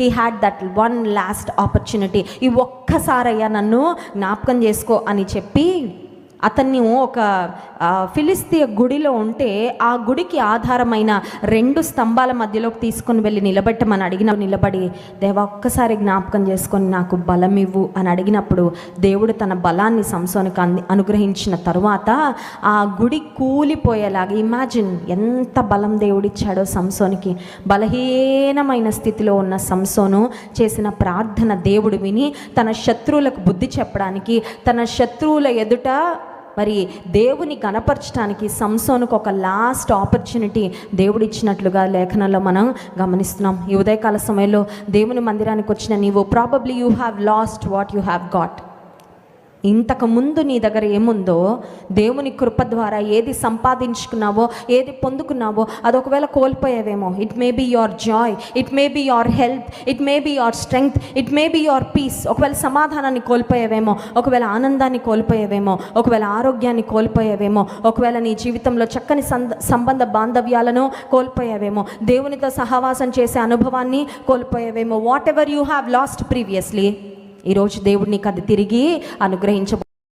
He had that one lost opportunity ఈ ఒక్కసారయ్యా నన్ను జ్ఞాపకం చేసుకో అని చెప్పి అతన్ని ఒక ఫిలిస్తీయ గుడిలో ఉంటే ఆ గుడికి ఆధారమైన రెండు స్తంభాల మధ్యలోకి తీసుకొని వెళ్ళి నిలబెట్టమని అడిగిన నిలబడి దేవా ఒక్కసారి జ్ఞాపకం చేసుకొని నాకు బలం ఇవ్వు అని అడిగినప్పుడు దేవుడు తన బలాన్ని సంసోనికి అంది అనుగ్రహించిన తరువాత ఆ గుడి కూలిపోయేలాగా ఇమాజిన్ ఎంత బలం దేవుడిచ్చాడో సంసోనికి. బలహీనమైన స్థితిలో ఉన్న సంసోను చేసిన ప్రార్థన దేవుడు విని తన శత్రువులకు బుద్ధి చెప్పడానికి తన శత్రువుల ఎదుట మరి దేవుని కనపరచడానికి సంసోనుకు ఒక లాస్ట్ ఆపర్చునిటీ దేవుడు ఇచ్చినట్లుగా లేఖనంలో మనం గమనిస్తున్నాం. ఈ ఉదయకాల సమయంలో దేవుని మందిరానికి వచ్చిన నీవు probably you have lost what you have got ఇంతకు ముందు నీ దగ్గర ఏముందో దేవుని కృప ద్వారా ఏది సంపాదించుకున్నావో ఏది పొందుకున్నావో అది ఒకవేళ కోల్పోయావేమో. It may be your joy it may be your health it may be your strength it may be your peace ఒకవేళ సమాధానాన్ని కోల్పోయావేమో ఒకవేళ ఆనందాన్ని కోల్పోయావేమో ఒకవేళ ఆరోగ్యాన్ని కోల్పోయావేమో ఒకవేళ నీ జీవితంలో చక్కని సంద సంబంధ బాంధవ్యాలను కోల్పోయావేమో దేవునితో సహవాసం చేసే అనుభవాన్ని కోల్పోయావేమో. Whatever you have lost previously ఈరోజు దేవుడు నీకు అది తిరిగి అనుగ్రహించబో